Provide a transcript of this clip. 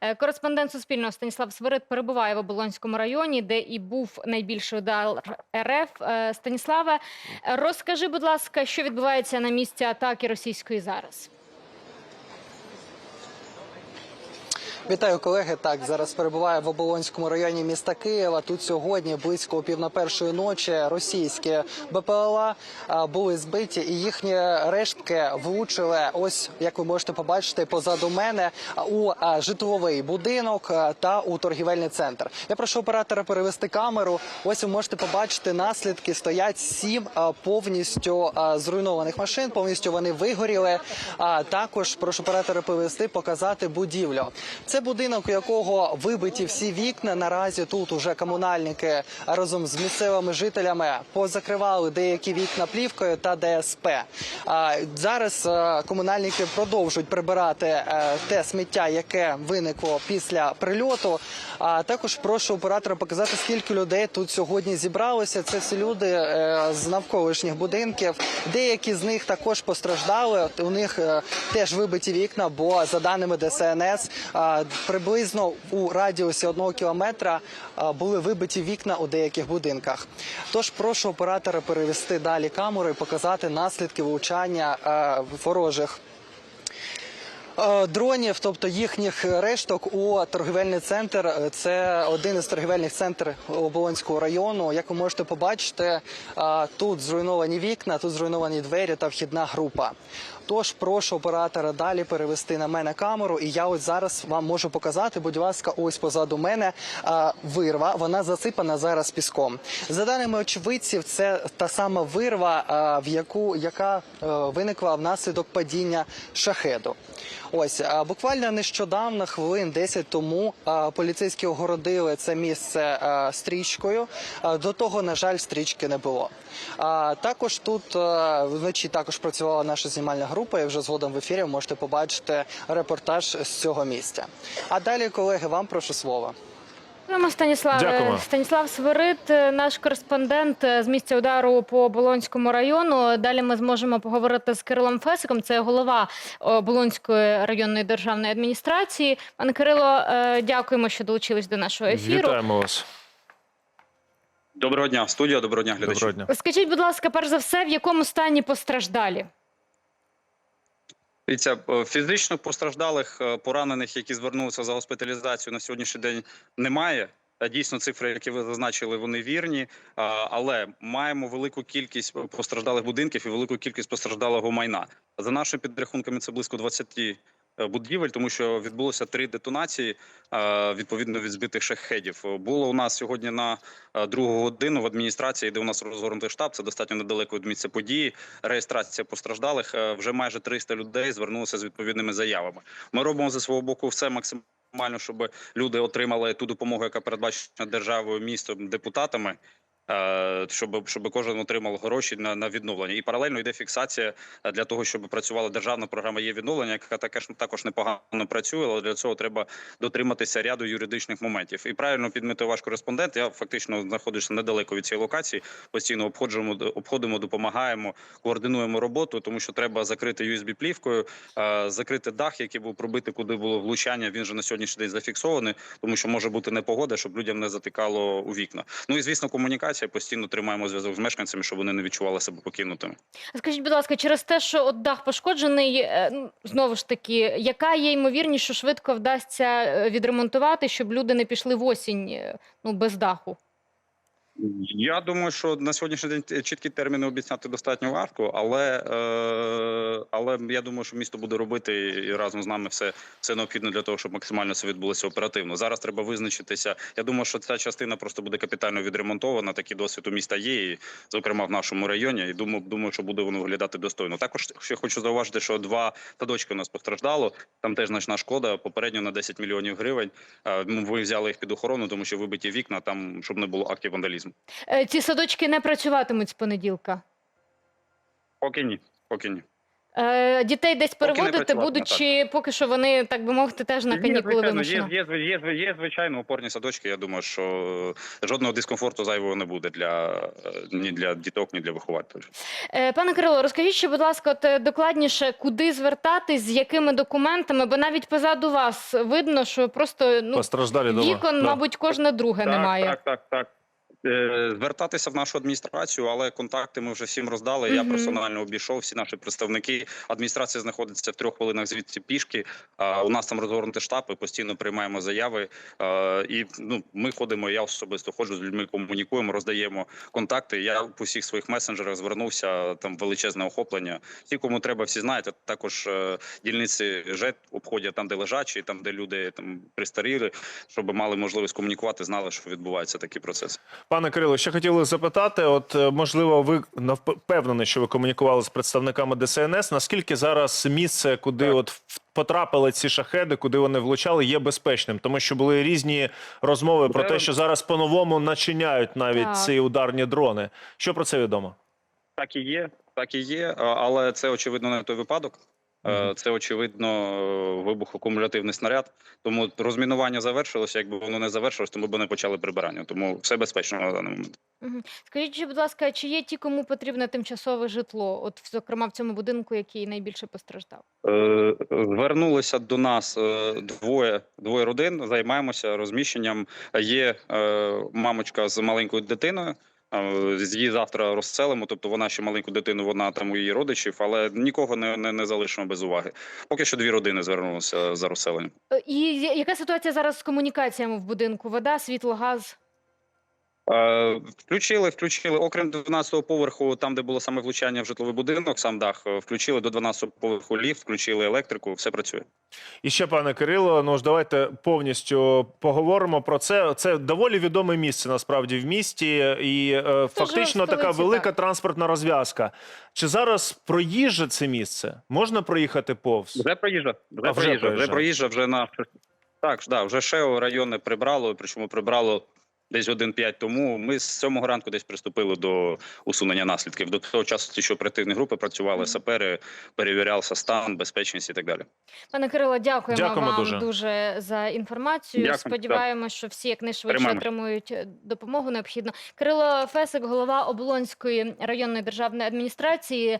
Е, Кореспондент Суспільного Станіслав Свирид перебуває в Оболонському районі, де і був найбільший удар РФ. Е, Станіславе, розкажи, будь ласка, що відбувається на місці атаки російської зараз? Вітаю, колеги. Так, зараз перебуваю в Оболонському районі міста Києва. Тут сьогодні близько пів на першої ночі російські БПЛА були збиті, і їхні рештки влучили. Ось як ви можете побачити позаду мене у житловий будинок та у торгівельний центр. Я прошу оператора перевести камеру. Ось ви можете побачити наслідки. Стоять сім повністю зруйнованих машин. Повністю вони вигоріли. Також прошу оператора перевести, показати будівлю. Це будинок, у якого вибиті всі вікна. Наразі тут уже комунальники разом з місцевими жителями позакривали деякі вікна плівкою та ДСП. Зараз е, комунальники продовжують прибирати е, те сміття, яке виникло після прильоту. А також прошу оператора показати, скільки людей тут сьогодні зібралося. Це всі люди е, з навколишніх будинків. Деякі з них також постраждали. У них теж вибиті вікна, бо за даними ДСНС, приблизно у радіусі одного кілометра е, були вибиті вікна у деяких будинках. Тож прошу оператора перевести далі камеру і показати наслідки влучання е, ворожих дронів, тобто їхніх решток у торгівельний центр. Е, Це один із торгівельних центрів Оболонського району. Як ви можете побачити, е, тут зруйновані вікна, тут зруйновані двері та вхідна група. Тож прошу оператора далі перевести на мене камеру, і я ось зараз вам можу показати. Будь ласка, ось позаду мене а, вирва. Вона засипана зараз піском. За даними очевидців, це та сама вирва, в яку яка е, виникла внаслідок падіння шахеду. Ось буквально нещодавно, хвилин 10 тому, поліцейські огородили це місце стрічкою. До того, на жаль, стрічки не було. Також тут вночі також працювала наша знімальна група, і вже згодом в ефірі можете побачити репортаж з цього місця. А далі, колеги, вам прошу слово. Дякуємо, Станіслав. Дякуємо. Станіслав Свирид, е, наш кореспондент е, з місця удару по Болонському району. Далі ми зможемо поговорити з Кирилом Фесиком. Це голова Болонської районної державної адміністрації. Пане Кирило, е, дякуємо, що долучились до нашого ефіру. Вітаємо вас. Доброго дня, студія. Доброго дня, глядачі. Доброго дня. Скажіть, будь ласка, перш за все, в якому стані постраждалі? Дивіться, е, фізично постраждалих е, поранених, які звернулися за госпіталізацію на сьогоднішній день, немає. Е, Дійсно, цифри, які ви зазначили, вони вірні. Але маємо велику кількість постраждалих будинків і велику кількість постраждалого майна. За нашими підрахунками, це близько 20 е, будівель, тому що відбулося три детонації е, відповідно від збитих шахедів. Було у нас сьогодні на е, другу годину в адміністрації, де у нас розгорнутий штаб. Це достатньо недалеко від місця події. Реєстрація постраждалих. Е, Вже майже 300 людей звернулися з відповідними заявами. Ми робимо зі свого боку все максимально. Максимально, щоб люди отримали ту допомогу, яка передбачена державою, містом, депутатами, е, щоб, щоб кожен отримав гроші на, на відновлення. І паралельно йде фіксація е, для того, щоб працювала державна програма є відновлення, яка також також непогано працює, але для цього треба дотриматися ряду юридичних моментів. І правильно підмітив ваш кореспондент. Я фактично знаходжуся недалеко від цієї локації. Постійно обходимо, обходимо, допомагаємо, координуємо роботу, тому що треба закрити usb плівкою, е, закрити дах, який був пробитий, куди було влучання. Він же на сьогоднішній день зафіксований, тому що може бути непогода, щоб людям не затикало у вікна. Ну і звісно, комунікація постійно тримаємо зв'язок з мешканцями, щоб вони не відчували себе покинутими. Скажіть, будь ласка, через те, що от дах пошкоджений, е, ну, знову ж таки, яка є ймовірність, що швидко вдасться е, відремонтувати, щоб люди не пішли в осінь е, ну, без даху? Я думаю, що на сьогоднішній день чіткі терміни обіцяти достатньо важко, але, е, але я думаю, що місто буде робити і разом з нами все, все необхідне для того, щоб максимально це відбулося оперативно. Зараз треба визначитися. Я думаю, що ця частина просто буде капітально відремонтована. Такий досвід у міста є, і, зокрема в нашому районі. І думаю, думаю, що буде воно виглядати достойно. Також ще хочу зауважити, що два садочки у нас постраждало. Там теж значна шкода. Попередньо на 10 мільйонів гривень. Е, Ми взяли їх під охорону, тому що вибиті вікна там, щоб не було актів вандалізму. Е, Ці садочки не працюватимуть з понеділка. Поки ні, поки ні. Е, Дітей десь переводити будуть, чи поки що вони, так би мовити, теж на канікули вимушено? є, є, є, є, звичайно, опорні садочки. Я думаю, що е, жодного дискомфорту зайвого не буде для ні для діток, ні для вихователів. Пане Кирило, розкажіть ще, будь ласка, от докладніше, куди звертатись, з якими документами, бо навіть позаду вас видно, що просто ну, вікон, Да. мабуть, кожне друге немає. Так, так, так. Е, Звертатися в нашу адміністрацію, але контакти ми вже всім роздали. Я персонально обійшов всі наші представники. Адміністрація знаходиться в трьох хвилинах звідси пішки. А, У нас там розгорнутий штаб, і постійно приймаємо заяви. А, І ну, ми ходимо. Я особисто ходжу з людьми, комунікуємо, роздаємо контакти. Я по всіх своїх месенджерах звернувся. Там величезне охоплення. Ті, кому треба, всі знають. Також е, дільниці ЖЕТ обходять там, де лежачі, там де люди там пристаріли, щоб мали можливість комунікувати, знали, що відбуваються такі процеси. Пане Кирило, ще хотіли запитати: от е, можливо, ви впевнений, що ви комунікували з представниками ДСНС. Наскільки зараз місце, куди Так. от потрапили ці шахеди, куди вони влучали, є безпечним? Тому що були різні розмови про те, що зараз по-новому начиняють навіть Так. ці ударні дрони. Що про це відомо? Так і є, так і є, але це очевидно не той випадок. Е. Це очевидно е, вибухокумулятивний снаряд. Тому розмінування завершилося. Якби воно не завершилось, то ми б не почали прибирання. Тому все безпечно на даний момент. Скажіть, будь ласка, чи є ті, кому потрібне тимчасове житло? От, зокрема, в цьому будинку, який найбільше постраждав? Е, Звернулися до нас двоє двоє родин. Займаємося розміщенням. Є е, мамочка з маленькою дитиною. Е, Її завтра розселимо. Тобто вона ще маленьку дитину, вона там у її родичів, але нікого не, не, не залишимо без уваги. Поки що дві родини звернулися за розселенням. Е, І яка ситуація зараз з комунікаціями в будинку? Вода, світло, газ? Е, Включили, включили, окрім 12-го поверху, там, де було саме влучання в житловий будинок, сам дах, е, включили до 12-го поверху ліфт, включили електрику, все працює. І ще, пане Кирило, ну ж давайте повністю поговоримо про це. Це доволі відоме місце насправді в місті, і е, фактично така столиці, велика так. транспортна розв'язка. Чи зараз проїжджа це місце? Можна проїхати повз? Вже проїжджа, вже проїжджа, вже проїжджа, вже на так, ж, да, вже ШЕО районне прибрало, причому прибрало десь годин п'ять тому. Ми з сьомого ранку десь приступили до усунення наслідків. До того часу що оперативні групи працювали, сапери, перевірявся стан, безпечність і так далі. Пане Кирило, дякуємо, Дякуємо вам дуже. дуже. за інформацію. Дякую, Сподіваємось, що всі якнайшвидше Тримаємось. отримують е, допомогу необхідну. Кирило Фесик, голова Оболонської районної державної адміністрації.